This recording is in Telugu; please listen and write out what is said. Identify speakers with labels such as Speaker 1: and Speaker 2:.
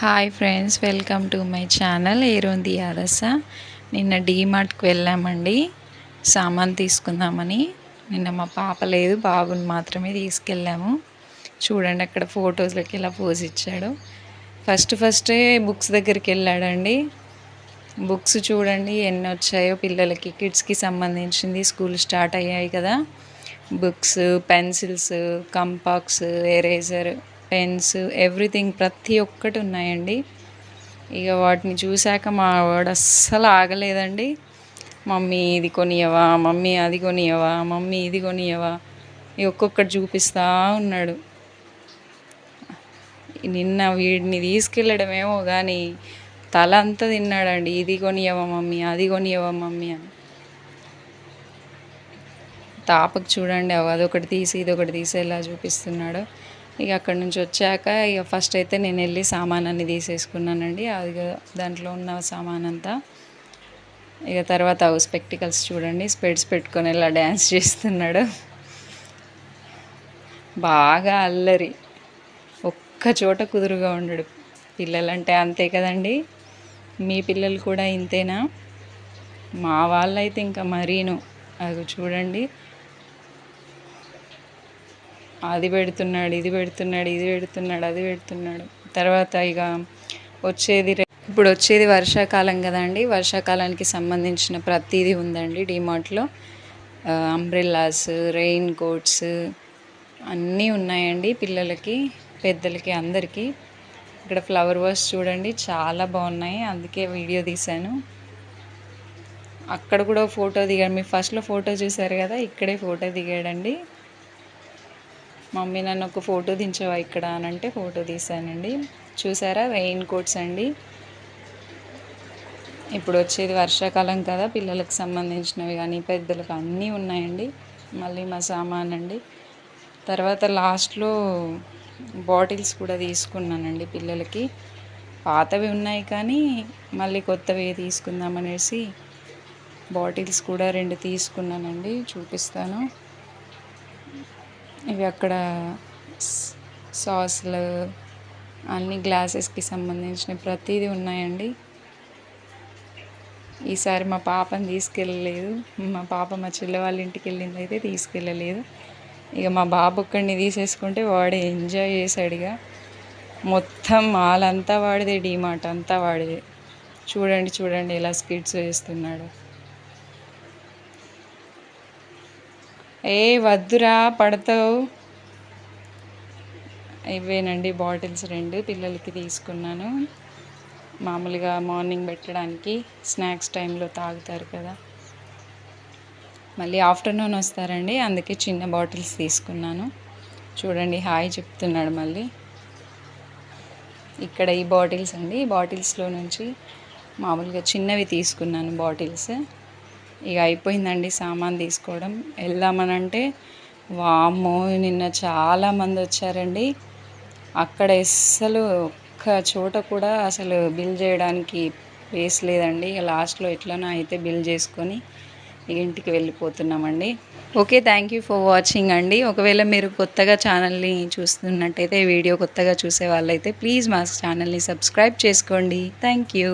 Speaker 1: Hi friends welcome to my channel ఏరోంది యాదస నిన్న డీమార్ట్కి వెళ్ళామండి. సామాన్ తీసుకుందామని. నిన్న మా పాప లేదు బాబుని మాత్రమే తీసుకెళ్ళాము. చూడండి అక్కడ ఫొటోస్లోకి ఇలా పోజ్ ఇచ్చాడు. ఫస్ట్ ఫస్టే బుక్స్ దగ్గరికి వెళ్ళాడండి. బుక్స్ చూడండి ఎన్ని వచ్చాయో పిల్లలకి కిడ్స్కి సంబంధించింది స్కూల్ స్టార్ట్ అయ్యాయి కదా. Books pencils compass eraser pens everything ప్రతి ఒక్కటి ఉన్నాయండి. ఇక వాటిని చూశాక మా వాడు అస్సలు ఆగలేదండి. మమ్మీ ఇది కొనియవా? మమ్మీ అది కొనియవా? మమ్మీ ఇది కొనియవా? ఇక ఒక్కొక్కటి చూపిస్తూ ఉన్నాడు. నిన్న వీడిని తీసుకెళ్ళడమేమో కానీ తల అంతా తిన్నాడండి. ఇది కొనియవా మమ్మీ? అది కొనియవా మమ్మీ? అని. తాపకు చూడండి అదొకటి తీసి ఇదొకటి తీసి ఎలా చూపిస్తున్నాడు. ఇక అక్కడి నుంచి వచ్చాక ఇక ఫస్ట్ అయితే నేను వెళ్ళి సామానాన్ని తీసేసుకున్నానండి. అది దాంట్లో ఉన్న సామాన్ అంతా ఇక తర్వాత స్పెక్టికల్స్ చూడండి స్పెడ్స్ పెట్టుకొని ఇలా డ్యాన్స్ చేస్తున్నాడు. బాగా అల్లరి. ఒక్క చోట కుదురుగా ఉండడు. పిల్లలంటే అంతే కదండి. మీ పిల్లలు కూడా ఇంతేనా? మా వాళ్ళైతే ఇంకా మరీను. అది చూడండి. అది పెడుతున్నాడు ఇది పెడుతున్నాడు ఇది పెడుతున్నాడు అది పెడుతున్నాడు. తర్వాత ఇక వచ్చేది ఇప్పుడు వచ్చేది వర్షాకాలం కదండి వర్షాకాలానికి సంబంధించిన ప్రతిదీ ఉందండి డిమార్ట్లో. అంబ్రెల్లాస్ రెయిన్ కోట్స్ అన్నీ ఉన్నాయండి పిల్లలకి పెద్దలకి అందరికీ. ఇక్కడ ఫ్లవర్ వాష్ చూడండి చాలా బాగున్నాయి. అందుకే వీడియో తీశాను. అక్కడ కూడా ఫోటో దిగాడు. మీరు ఫస్ట్లో ఫోటో చూశారు కదా ఇక్కడే ఫోటో దిగాడండి. మమ్మీ నన్ను ఒక ఫోటో దించవా ఇక్కడ అని అంటే ఫోటో తీశానండి. చూసారా రెయిన్ కోట్స్ అండి. ఇప్పుడు వచ్చేది వర్షాకాలం కదా పిల్లలకు సంబంధించినవి కానీ పెద్దలకు అన్నీ ఉన్నాయండి. మళ్ళీ మా సామాన్ అండి. తర్వాత లాస్ట్లో బాటిల్స్ కూడా తీసుకున్నానండి పిల్లలకి. పాతవి ఉన్నాయి కానీ మళ్ళీ కొత్తవి తీసుకుందామనేసి బాటిల్స్ కూడా రెండు తీసుకున్నానండి. చూపిస్తాను. ఇవి అక్కడ సాస్లు అన్ని గ్లాసెస్కి సంబంధించిన ప్రతిదీ ఉన్నాయండి. ఈసారి మా పాపని తీసుకెళ్ళలేదు. మా పాప మా చెల్లె వాళ్ళ ఇంటికి వెళ్ళింది అయితే తీసుకెళ్ళలేదు. ఇక మా బాబు ఒక్కడిని తీసేసుకుంటే వాడే ఎంజాయ్ చేశాడు ఇక. మొత్తం మాలంతా వాడిదే డీమార్ట్ అంతా వాడిదే. చూడండి చూడండి ఎలా స్కిట్స్ వేస్తున్నాడు. ఏ వద్దురా పడతావు. ఇవేనండి బాటిల్స్ రెండు పిల్లలకి తీసుకున్నాను. మామూలుగా మార్నింగ్ పెట్టడానికి స్నాక్స్ టైంలో తాగుతారు కదా. మళ్ళీ ఆఫ్టర్నూన్ వస్తారండి అందుకే చిన్న బాటిల్స్ తీసుకున్నాను. చూడండి హాయ్ చెప్తున్నాడు మళ్ళీ. ఇక్కడ ఈ బాటిల్స్ అండి ఈ బాటిల్స్లో నుంచి మామూలుగా చిన్నవి తీసుకున్నాను బాటిల్స్. ఇక అయిపోయిందండి సామాన్ తీసుకోవడం. వెళ్దామనంటే వామ్మో నిన్న చాలామంది వచ్చారండి. అక్కడ అస్సలు ఒక్క చోట కూడా అసలు బిల్ చేయడానికి ప్లేస్ లేదండి. ఇక లాస్ట్లో ఎట్లనో అయితే బిల్ చేసుకొని ఇంటికి వెళ్ళిపోతున్నామండి. Okay thank you for watching అండి. ఒకవేళ మీరు కొత్తగా ఛానల్ని చూస్తున్నట్టయితే వీడియో కొత్తగా చూసే వాళ్ళైతే ప్లీజ్ మా ఛానల్ని సబ్స్క్రైబ్ చేసుకోండి. Thank you.